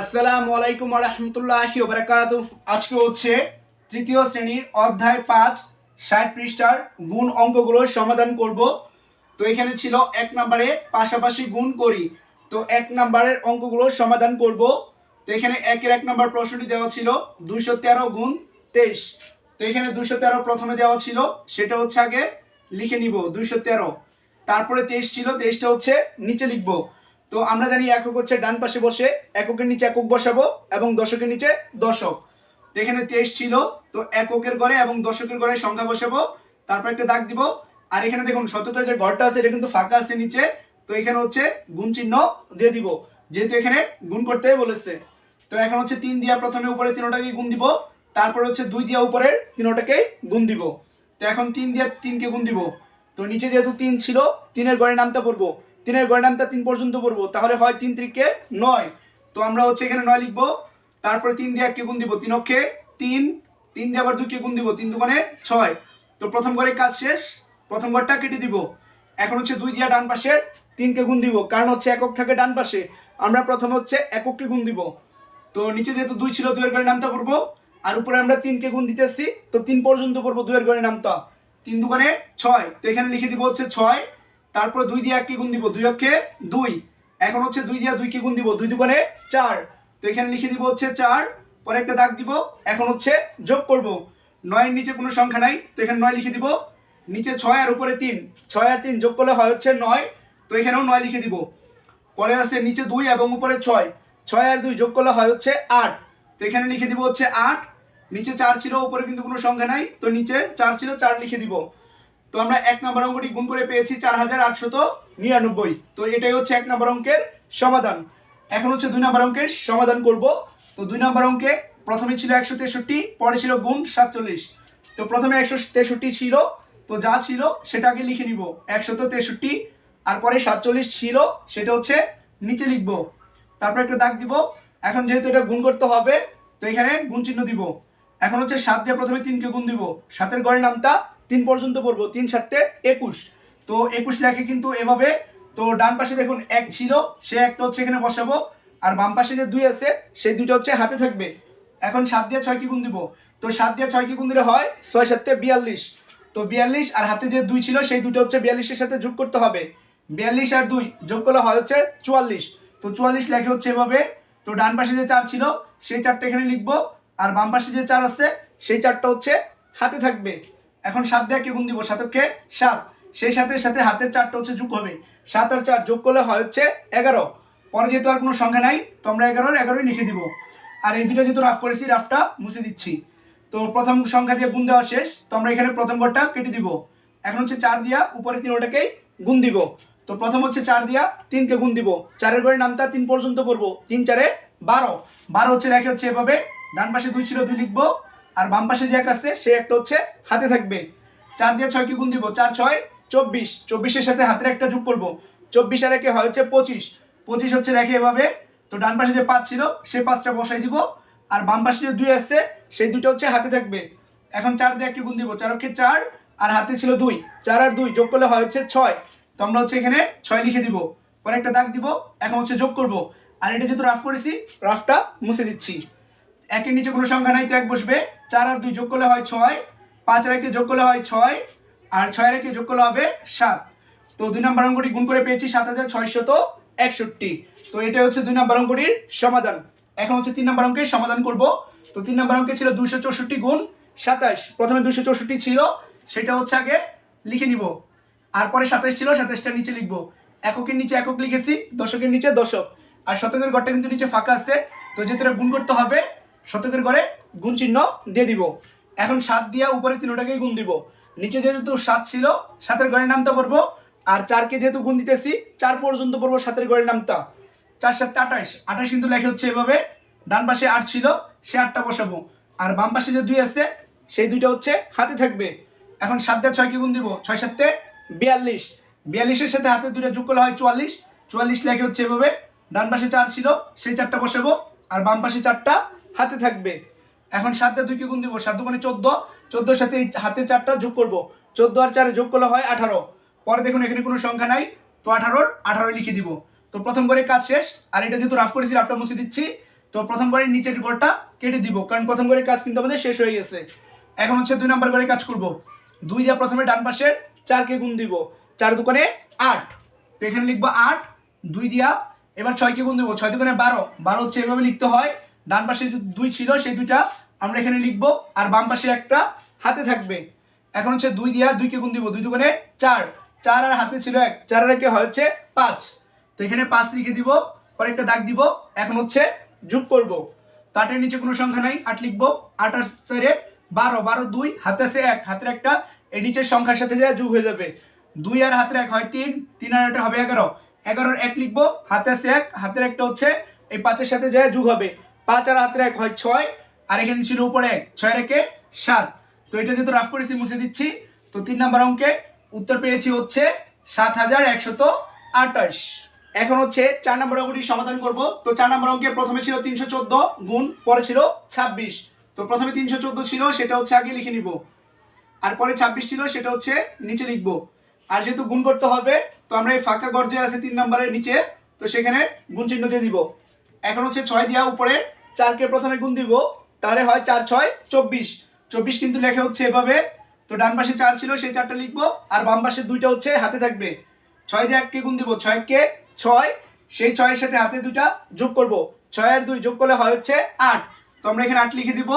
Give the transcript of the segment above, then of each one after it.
আসসালামু আলাইকুম রহমতুল্লাহি ওবরাকাত আজকে হচ্ছে তৃতীয় শ্রেণির অধ্যায় পাঁচ, ষাট পৃষ্ঠার গুণ অঙ্কগুলোর সমাধান করব। তো এখানে ছিল এক নম্বরে পাশাপাশি গুণ করি। তো এক নম্বরের অঙ্কগুলোর সমাধান করব। তো এখানে একের এক নম্বর প্রশ্নটি দেওয়া ছিল দুইশো তেরো গুণ তেইশ। তো এখানে দুইশো তেরো প্রথমে দেওয়া ছিল, সেটা হচ্ছে আগে লিখে নিব দুইশো তেরো। তারপরে তেইশ ছিল, তেইশটা হচ্ছে নিচে লিখব। তো আমরা জানি একক হচ্ছে ডান পাশে বসে এককের নিচে একক বসাবো এবং দশকের নিচে দশক। তো এখানে তেইশ ছিল, তো এককের ঘরে এবং দশকের ঘরে সংখ্যা বসাবো, তারপর একটা দাগ দিব। আর এখানে দেখুন শতকের যে ঘরটা আছে, এটা কিন্তু ফাঁকা আছে নিচে। তো এখানে হচ্ছে গুণ চিহ্ন দিয়ে দিব, যেহেতু এখানে গুণ করতে বলেছে। তো এখন হচ্ছে তিন দিয়া প্রথমে উপরে তিনোটাকে গুণ দিব, তারপর হচ্ছে দুই দিয়া উপরের তিনোটাকে গুণ দিব। তো এখন তিন দিয়া তিনকে গুণ দিব। তো নিচে যেহেতু তিন ছিল, তিনের গড়ে নামতে পড়ব তিনের গড়ে নামতে তিন পর্যন্ত পড়ব, তাহলে হয় তিন ত্রিকে নয়। তো আমরা হচ্ছে এখানে নয় লিখব, তারপরে তিন দিয়ে এককে গুণ দিব, তিন অক্ষে তিন তিন দিয়ে আবার দুইকে গুণ দিব, তিন দোকানে ছয়। তো প্রথম ঘরে কাজ শেষ, প্রথম ঘরটা কেটে দিব। এখন হচ্ছে দুই দিয়া ডান পাশে তিনকে গুণ দিব, কারণ হচ্ছে একক থাকে ডান পাশে। আমরা প্রথমে হচ্ছে একককে গুণ দিব। তো নিচে যেহেতু দুই ছিল, দুইয়ের ঘরে নামতে পড়ব, আর উপরে আমরা তিনকে গুণ দিতেছি, তো তিন পর্যন্ত পড়ব দুইয়ের ঘরে নামতা, তিন দুগুণে ছয়। তো এখানে লিখে দিব হচ্ছে ছয় তারপর দুই দিয়ে এককে গুণ দিব? দুই অক্ষে দুই। এখন হচ্ছে দুই দিয়ে দুইকে গুণ দিব? দুই দুগুণে চার। তো এখানে লিখে দিব হচ্ছে চার, পরে একটা দাগ দিব। এখন হচ্ছে যোগ করব। নয়ের নিচে কোনো সংখ্যা নাই, তো এখানে নয় লিখে দিব। নিচে ছয় আর উপরে তিন। ছয় আর তিন যোগ করলে হয় হচ্ছে নয়, তো এখানেও নয় লিখে দিব। পরে আছে নিচে দুই এবং উপরে ছয়। ছয় আর দুই যোগ করলে হয় হচ্ছে আট। তো এখানে লিখে দিব হচ্ছে আট। নিচে চার ছিল, উপরে কিন্তু কোনো সংখ্যা নাই, তো নিচে চার ছিল, চার লিখে দিব। তো আমরা এক নম্বর অঙ্কটি গুণ করে পেয়েছি চার হাজার আটশত নিরানব্বই। তো এটাই হচ্ছে এক নম্বর অঙ্কের সমাধান। এখন হচ্ছে দুই নম্বর অঙ্কের সমাধান করব। তো দুই নম্বর অঙ্কে প্রথমে ছিল একশো তেষট্টি, পরে ছিল গুণ সাতচল্লিশ। তো প্রথমে একশো তেষট্টি ছিল, তো যা ছিল সেটাকে লিখে নিব। একশত তেষট্টি, আর পরে সাতচল্লিশ ছিল, সেটা হচ্ছে নিচে লিখব। তারপর একটা দাগ দিব। এখন যেহেতু এটা গুণ করতে হবে, তো এখানে গুণ চিহ্ন দিব। এখন হচ্ছে সাত দিয়ে প্রথমে তিনকে গুণ দিব। সাতের গড়ের নামটা তিন পর্যন্ত পড়ব, তিন সাতে একুশ। তো একুশ লেখে কিন্তু এভাবে, তো ডান পাশে দেখুন এক ছিল, সে একটা হচ্ছে এখানে বসাবো, আর বাম পাশে যে দুই আছে, সেই দুইটা হচ্ছে হাতে থাকবে। এখন সাত দিয়ে ছয় কি গুণ দিব। তো সাত দিয়ে ছয় কি গুণ দিলে হয় ছয় সাতে বিয়াল্লিশ। তো বিয়াল্লিশ আর হাতে যে দুই ছিল, সেই দুটো হচ্ছে বিয়াল্লিশের সাথে যোগ করতে হবে। বিয়াল্লিশ আর দুই যোগ করলে হয় হচ্ছে চুয়াল্লিশ। তো চুয়াল্লিশ লেখে হচ্ছে এভাবে, তো ডান পাশে যে চার ছিল, সেই চারটা এখানে লিখব, আর বাম পাশে যে চার আছে, সেই চারটা হচ্ছে হাতে থাকবে। এখন সাত দিয়ে কি গুণ দিব? সাতকে সাত। সেই সাথে সাথে হাতের চারটা হচ্ছে যোগ হবে। সাত আর চার যোগ করলে হয় হচ্ছে এগারো। পরে যেহেতু আর কোনো সংখ্যা নাই, তো আমরা এগারোর এগারোই লিখে দিব। আর এই দুটো যেহেতু রাফ করেছি রাফটা মুছে দিচ্ছি। তো প্রথম সংখ্যা দিয়ে গুণ দেওয়া শেষ। তো আমরা এখানে প্রথম ঘরটা কেটে দিব। এখন হচ্ছে চার দিয়া উপরে তিন ওটাকেই গুণ দিব। তো প্রথম হচ্ছে চার দিয়া তিনকে গুণ দিব। চারের ঘরে নামটা তিন পর্যন্ত করব। তিন চারে বারো। বারো হচ্ছে লেখে হচ্ছে এভাবে। ডান পাশে দুই ছিল, দুই লিখব। আর বাম পাশে যে এক আছে, সে একটা হচ্ছে হাতে থাকবে। চার দিয়ে ছয় কি গুণ দিব, চার, ছয়, চব্বিশ। চব্বিশের সাথে হাতের একটা যোগ করব। চব্বিশ আর একে হয় হচ্ছে পঁচিশ। পঁচিশ হচ্ছে রেখে এভাবে। তো ডান পাশে যে পাঁচ ছিল, সে পাঁচটা বসাই দিব। আর বাম পাশে যে দুই আসছে সেই দুটো হচ্ছে হাতে থাকবে। এখন চার দিয়ে কি গুণ দিব, চার অক্ষে চার, আর হাতে ছিল দুই। চার আর দুই যোগ করলে হয় হচ্ছে ছয়। তো আমরা হচ্ছে এখানে ছয় লিখে দিব। পরে একটা দাগ দিব, এখন হচ্ছে যোগ করব। আর এটা যেহেতু রাফ করেছি রাফটা মুছে দিচ্ছি। একের নিচে কোনো সংখ্যা নাই, তো এক বসবে। চার আর দুই যোগ করলে হয় ছয়, পাঁচ আর একে যোগ করলে হয় ছয়, আর ছয় আর একে যোগ করলে হবে সাত। তো দুই নম্বর অঙ্কটি গুণ করে পেয়েছি সাত হাজার ছয়শত একষট্টি। তো এটা হচ্ছে দুই নম্বর অঙ্কটির সমাধান। এখন হচ্ছে তিন নম্বর অঙ্কের সমাধান করব। তো তিন নম্বর অঙ্কে ছিল দুশো চৌষট্টি গুণ সাতাশ। প্রথমে দুশো চৌষট্টি ছিল, সেটা হচ্ছে আগে লিখে নিব। আর পরে সাতাশ ছিল সাতাশটা নিচে লিখব। এককের নিচে একক লিখেছি, দশকের নিচে দশক। আর শতকের ঘরটা কিন্তু নিচে ফাঁকা আছে। তো এটা গুণ করতে হবে শতকের ঘরে গুণ চিহ্ন দিয়ে দিব। এখন সাত দিয়া উপরে তিনটাকেই গুণ দিব। নিচে যেহেতু সাত ছিল, সাতের ঘরে নামতে পারব আর চারকে যেহেতু গুণ দিতেছি, চার পর্যন্ত পড়ব সাতের ঘরে নামতা চার সাতটা আঠাশ। আঠাশ কিন্তু লেখা হচ্ছে এভাবে, ডান পাশে আট ছিল, সে আটটা বসাবো। আর বাম পাশে যে দুই আছে, সেই দুইটা হচ্ছে হাতে থাকবে। এখন সাত দিয়ে ছয় কি গুণ দিব, ছয় সাতে বিয়াল্লিশ। বিয়াল্লিশের সাথে হাতে দুইটা যোগ করলে হয় চুয়াল্লিশ। চুয়াল্লিশ লেখে হচ্ছে এভাবে, ডান পাশে চার ছিল, সেই চারটা বসাবো। আর বাম পাশে চারটা হাতে থাকবে। এখন সাত দিয়ে দুইকে গুণ দিব? সাত দুগুণে চোদ্দ। চোদ্দোর সাথে এই হাতে চারটা যোগ করব। চোদ্দ আর চারে যোগ করলে হয় আঠারো। পরে দেখুন এখানে কোনো সংখ্যা নাই। তো আঠারোর আঠারো লিখে দিব। তো প্রথম করে কাজ শেষ। আর এটা যেহেতু রাফ করেছি রাফটা মুছে দিচ্ছি। তো প্রথম ঘরের নিচের ঘরটা কেটে দিব। কারণ প্রথম ঘরের কাজ কিন্তু আমাদের শেষ হয়ে গেছে। এখন হচ্ছে দুই নম্বর ঘরে কাজ করব। দুই যা প্রথমে ডান পাশের চারকে গুণ দিব। চার দোকানে আট। তো এখানে লিখব আট, দুই দিয়া, এবার ছয়কে গুণ দেবো। ছয় দোকানে বারো। বারো হচ্ছে এভাবে লিখতে হয়। ডান পাশে দুই ছিল, সেই দুইটা আমরা এখানে লিখব, আর বাম পাশে একটা হাতে থাকবে। এখন হচ্ছে দুই দিয়া দুইকে গুণ দিব, দুই দোকানে চার। চার আর হাতে ছিল এক, চার আর একে হচ্ছে পাঁচ। তো এখানে পাঁচ লিখে দিব, পরে একটা দাগ দিব, এখন হচ্ছে যোগ করব। তো আটের নিচে কোনো সংখ্যা নাই, আট লিখব, আট আর চারে বারো। বারো দুই, হাতে আছে এক, হাতের একটা এই নিচের সংখ্যার সাথে যা যোগ হয়ে যাবে। দুই আর হাতের এক হয় তিন তিন আর একটা হবে এগারো। এগারোর এক লিখব, হাতে আছে এক, হাতের একটা হচ্ছে এই পাঁচের সাথে যা যোগ হবে। পাঁচ আর হাতের এক হয় ছয়, আর এখানে ছিল উপরে এক ছয় রেখে সাত। তো এটা যেহেতু রাফ করেছি, মুছে দিচ্ছি। তো তিন নম্বর অঙ্কে উত্তর পেয়েছি হচ্ছে সাত হাজার একশত আটাশ এখন হচ্ছে চার নম্বর অঙ্কটির সমাধান করব। তো চার নম্বর অঙ্কে প্রথমে ছিল তিনশো চোদ্দ গুণ, পরে ছিল ছাব্বিশ। তো প্রথমে তিনশো চোদ্দ ছিল, সেটা হচ্ছে আগে লিখে নিব। আর পরে ছাব্বিশ ছিল, সেটা হচ্ছে নিচে লিখব। আর যেহেতু গুণ করতে হবে, তো আমরা এই ফাঁকা গর্জে আছে তিন নম্বরের নিচে, তো সেখানে গুণ চিহ্ন দিয়ে দিব। এখন হচ্ছে ছয় দেওয়া উপরে চারকে প্রথমে গুণ দিব, তাহলে হয় চার, ছয়, চব্বিশ। চব্বিশ কিন্তু লেখা হচ্ছে এভাবে। তো ডান পাশে চার ছিল, সেই চারটা লিখব। আর বাম পাশে দুইটা হচ্ছে হাতে থাকবে। ছয় দিয়ে এককে গুণ দিব, ছয়কে ছয়, সেই ছয়ের সাথে হাতে দুইটা যোগ করব। ছয় আর দুই যোগ করলে হয় হচ্ছে আট। তো আমরা এখানে আট লিখে দিব।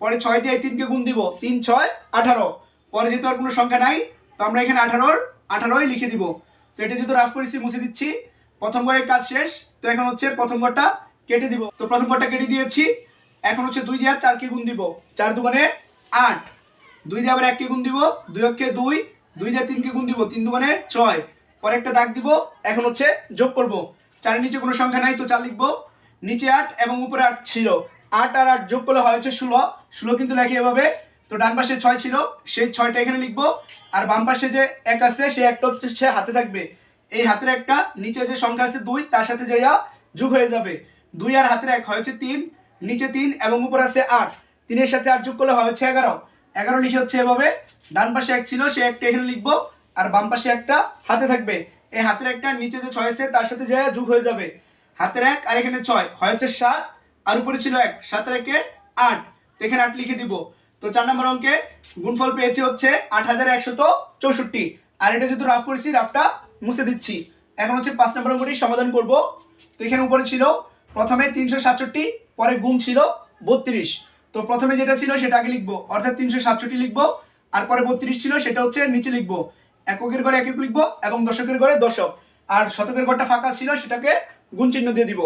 পরে ছয় দিয়ে তিনকে গুণ দিব, তিন, ছয়, আঠারো। পরে যেহেতু আর কোনো সংখ্যা নাই, তো আমরা এখানে আঠারোর, আঠারোই লিখে দিব। তো এটা যেহেতু রাফ করেছি, মুছে দিচ্ছি। প্রথম ঘরের কাজ শেষ। তো এখন হচ্ছে প্রথম ঘরটা কেটে দিব। তো প্রথম ঘরটা কেটে দিয়েছি। এখন হচ্ছে দুই দিয়ে চারকে গুণ দিব। চার দোকানে আট। দুই দিয়ে আবার এককে গুণ দিব। দুই অক্ষে দুই। দুই দিয়ে তিনকে গুণ দিব। তিন দোকানে ছয়। পরে একটা দাগ দিব। এখন হচ্ছে যোগ করব। চারের নিচে কোনো সংখ্যা নাই, তো চার লিখব। নিচে আট এবং উপরে আট ছিল। আট আর আট যোগ করলে হয় হচ্ছে ষোলো। ষোলো কিন্তু লেখে এভাবে। তো ডান পাশে ছয় ছিল। সেই ছয়টা এখানে লিখব। আর বাম পাশে যে এক আছে, সেই একটা হচ্ছে সে হাতে থাকবে। এই হাতের একটা, নিচে যে সংখ্যা আছে দুই, তার সাথে যাইয়া যোগ হয়ে যাবে। দুই আর হাতের এক হয়েছে তিন, নিচে তিন এবং উপর আছে আট। তিনের সাথে আট যোগ করলে হয় হচ্ছে এগারো। এগারো লিখে হচ্ছে এভাবে, ডান পাশে এক ছিল, সে একটা এখানে লিখব, আর বাম পাশে একটা হাতে থাকবে। এই হাতের একটা নিচে যে ছয় আছে, তার সাথে যাইয়া যোগ হয়ে যাবে। হাতের এক আর এখানে ছয়, হয় হচ্ছে সাত, আর উপরে ছিল এক, সাতের একে আট। তো এখানে আট লিখে দিব। তো চার নম্বর অঙ্কে গুণফল পেয়েছি হচ্ছে আট হাজার একশত চৌষট্টি। আর এটা যেহেতু রাফ করেছি রাফটা মুছে দিচ্ছি। এখন হচ্ছে পাঁচ নম্বর অঙ্কটি সমাধান করব। তো এখানে উপরে ছিল প্রথমে তিনশো সাতষট্টি, পরে গুণ ছিল বত্রিশ। তো প্রথমে যেটা ছিল সেটা আগে লিখব, অর্থাৎ তিনশো সাতষট্টি লিখব, আর পরে বত্রিশ ছিল সেটা হচ্ছে নিচে লিখব। এককের ঘরে একক লিখব এবং দশকের ঘরে দশক। আর শতকের ঘরটা ফাঁকা ছিল সেটাকে গুণ চিহ্ন দিয়ে দিব।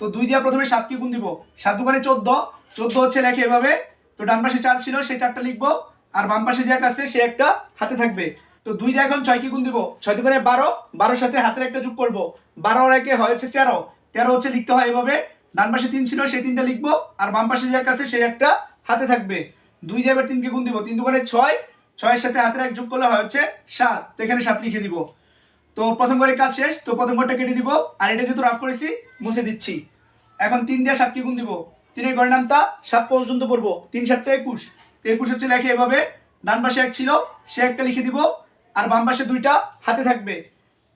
তো দুই দিয়া প্রথমে সাতকে গুণ দিব। সাত দোকানে চোদ্দ চোদ্দ হচ্ছে লেখে এভাবে। তো ডান পাশে চার ছিল সেই চারটা লিখব। আর বাম পাশে যে এক আছে, সে একটা হাতে থাকবে। তো দুই দিয়ে এখন ছয়কে গুণ দিব। ছয় দোকানে বারো, বারোর সাথে হাতের একটা যোগ করব। বারো একে হয়েছে তেরো। তেরো হচ্ছে লিখতে হয় এভাবে। ডান পাশে তিন ছিল, সেই তিনটা লিখব। আর বাম পাশে যে আছে, সেই একটা হাতে থাকবে। দুই এবার তিনকে গুণ দিব। তিন দোকানে ছয়, ছয়ের সাথে হাতের এক যোগ করলে হয় হচ্ছে সাত। তো এখানে সাত লিখে দিব। তো প্রথম ঘরের কাজ শেষ, তো প্রথম ঘরটা কেটে দিব। আর এটা যেহেতু রাফ করেছি, মুছে দিচ্ছি। এখন তিন দিয়ে সাতকে গুণ দিব। তিনের ঘরের নামটা সাত পর্যন্ত পড়ব। তিন সাতটা একুশ। তো একুশ হচ্ছে লেখে এভাবে। ডান পাশে এক ছিল, সে একটা লিখে দিব। আর বাম পাশে দুইটা হাতে থাকবে।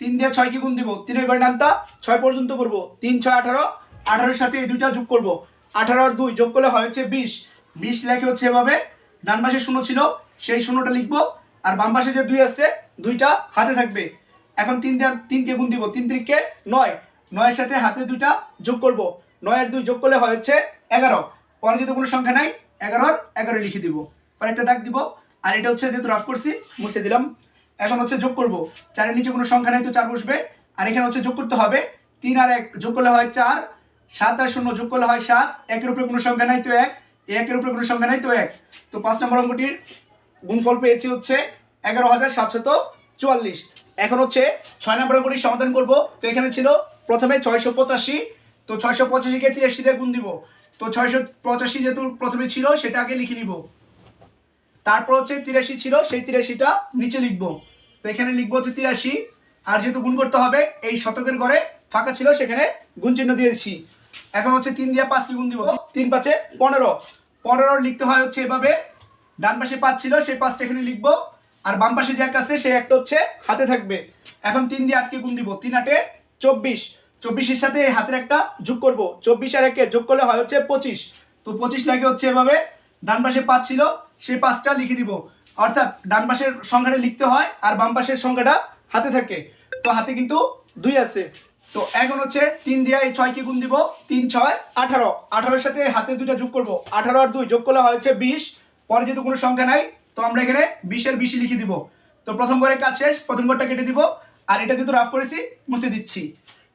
তিন দিয়ে ছয়কে গুণ দিব? তিনের ঘরের নামটা ছয় পর্যন্ত পড়ব তিন, ছয়, আঠারো, আঠারোর সাথে এই দুইটা যোগ করব। আঠারো আর দুই যোগ করলে হয় হচ্ছে বিশ। বিশ লেখে হচ্ছে এভাবে, ডান পাশে শূন্য ছিল, সেই শূন্যটা লিখব, আর বাম পাশে যে দুই আছে, দুইটা হাতে থাকবে। এখন তিন দিয়ে তিনকে গুণ দিব? তিন তিরিকে নয়। নয়ের সাথে হাতে দুইটা যোগ করব। নয়ের দুই যোগ করলে হয় হচ্ছে এগারো। পরে যেহেতু কোনো সংখ্যা নাই এগারোর এগারো লিখে দিব। পরে একটা দাগ দিব, আর এটা হচ্ছে যেহেতু রাফ করছি, মুছে দিলাম। এখন হচ্ছে যোগ করব। চারের নিচে কোনো সংখ্যা নাই তো চার বসবে। আর এখানে হচ্ছে যোগ করতে হবে। তিন আর এক যোগ করলে হয় চার, সাত আর শূন্য যোগ করলে হয় সাত, একের উপরে কোনো সংখ্যা নাই তো এক, একের উপরে কোনো সংখ্যা নাই তো এক। তো পাঁচ নম্বর অঙ্কটির গুণফল পেয়েছি হচ্ছে এগারো হাজার সাতশত চুয়াল্লিশ। এখন হচ্ছে ছয় নম্বর অঙ্কটির সমাধান করব। তো এখানে ছিল প্রথমে ছয়শো পঁচাশি। তো ছয়শো পঁচাশিকে তিরাশি দিয়ে গুণ দিব। তো ছয়শো পঁচাশি যেহেতু প্রথমে ছিল, সেটা আগে লিখে নিব। তারপর হচ্ছে তিরাশি ছিল, সেই তিরাশিটা নিচে লিখব। তো এখানে লিখব হচ্ছে তিরাশি, আর যেহেতু গুণ করতে হবে, এই শতকের ঘরে ফাঁকা ছিল, সেখানে গুণ চিহ্ন দিয়েছি। এখন হচ্ছে তিন দিয়ে পাঁচকে গুণ দিব। তিন পাঁচে পনেরো। পনেরো লিখতে হয় হচ্ছে এভাবে। ডান পাশে পাঁচ ছিল, সেই পাঁচটা এখানে লিখব। আর বাম পাশে যে এক আছে, সেই একটা হচ্ছে হাতে থাকবে। এখন তিন দিয়ে আটকে গুণ দিব। তিন আটে চব্বিশ। চব্বিশের সাথে এই হাতের একটা যোগ করব। চব্বিশ আর একে যোগ করলে হয় হচ্ছে পঁচিশ। তো পঁচিশ লাগে হচ্ছে এভাবে। ডান পাশে পাঁচ ছিল সেই পাঁচটা লিখে দিব। অর্থাৎ ডান পাশের সংখ্যাটা লিখতে হয় আর বাম পাশের সংখ্যাটা হাতে থাকে। তো হাতে কিন্তু দুই আছে। তো এখন হচ্ছে তিন দিয়ে এই ছয়কে গুণ দিব। তিন, ছয়, আঠারো। আঠারোর সাথে হাতে দুইটা যোগ করব। আঠারো আর দুই যোগ করলে হচ্ছে বিশ। পরে যেহেতু কোনো সংখ্যা নাই, তো আমরা এখানে বিশের বেশি লিখে দিব। তো প্রথম ঘরের কাজ শেষ, প্রথম ঘরটা কেটে দিব। আর এটা যেহেতু রাফ করেছি, মুছে দিচ্ছি।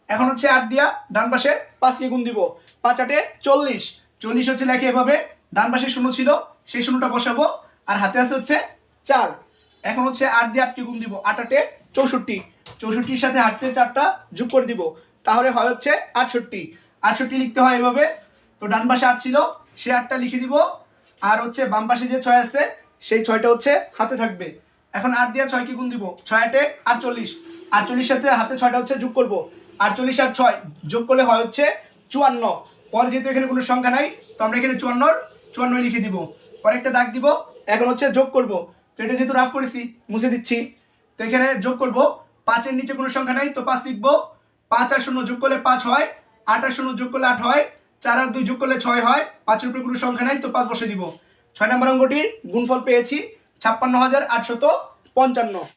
এখন হচ্ছে আট দিয়া ডান পাশে পাঁচকে গুণ দিব। পাঁচ আটে চল্লিশ। চল্লিশ হচ্ছে লেখে এভাবে। ডান পাশে শূন্য ছিল সেই শূন্যটা বসাবো, আর হাতে আছে হচ্ছে চার। এখন হচ্ছে আট দিয়ে আটকে গুণ দিব, আট আটে চৌষট্টি। চৌষট্টির সাথে হাতে চারটা যোগ করে দিব, তাহলে হয় হচ্ছে আটষট্টি। আটষট্টি লিখতে হয় এভাবে। তো ডান পাশে আট ছিল, সে আটটা লিখে দিব। আর হচ্ছে বাম পাশে যে ছয় আছে, সেই ছয়টা হচ্ছে হাতে থাকবে। এখন আট দিয়ে ছয়কে গুণ দিব, ছয় আটে আটচল্লিশ। আটচল্লিশ সাথে হাতে ছয়টা হচ্ছে যোগ করব। আটচল্লিশ আর ছয় যোগ করলে হয় হচ্ছে চুয়ান্ন। পরে যেহেতু এখানে কোনো সংখ্যা নাই, তো আমরা এখানে চুয়ান্নর চুয়ান্ন লিখে দিব। পরে একটা দাগ দিব, এখন হচ্ছে যোগ করব। তো এটা যেহেতু রাফ করেছি, মুছে দিচ্ছি। তো এখানে যোগ করব পাঁচের নিচে কোনো সংখ্যা নাই, তো পাঁচ লিখব। পাঁচ আর শূন্য যোগ করলে পাঁচ হয়, আট আর শূন্য যোগ করলে আট হয়, চার আর দুই যোগ করলে ছয় হয়, পাঁচের উপরে কোনো সংখ্যা নাই, তো পাঁচ বসে দিব। ছয় নম্বর অঙ্কটির গুণফল পেয়েছি, ছাপ্পান্ন হাজার আটশত পঞ্চান্ন।